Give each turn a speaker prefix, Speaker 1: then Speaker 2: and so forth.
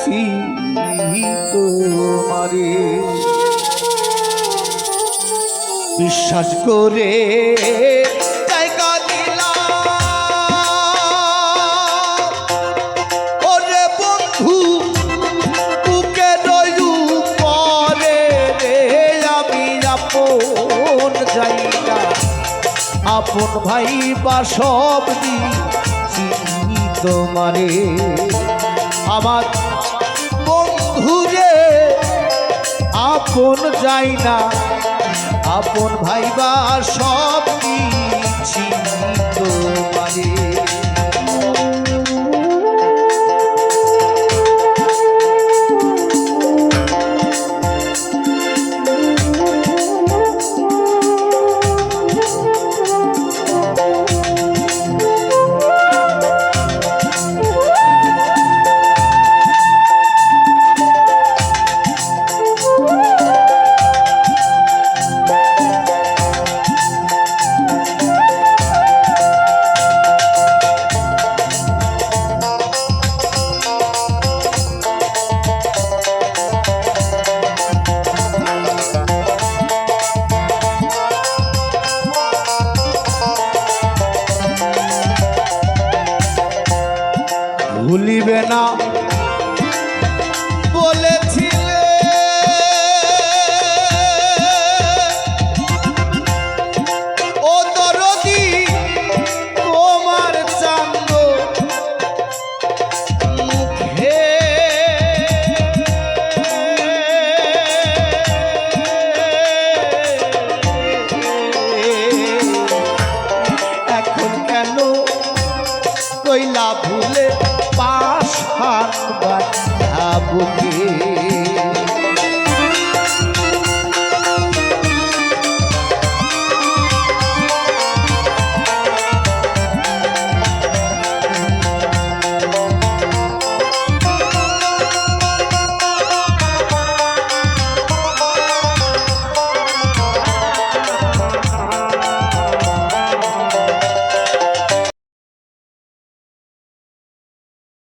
Speaker 1: দিছি তোমারে বিশ্বাস করে আপন ভাই বা সব দিছি তোমারে। আমার বন্ধুরে আপন যাই না আপন ভাইবা সব দিছি ভুলিবে না। কইলা ভুলে পাশ হাত বুকে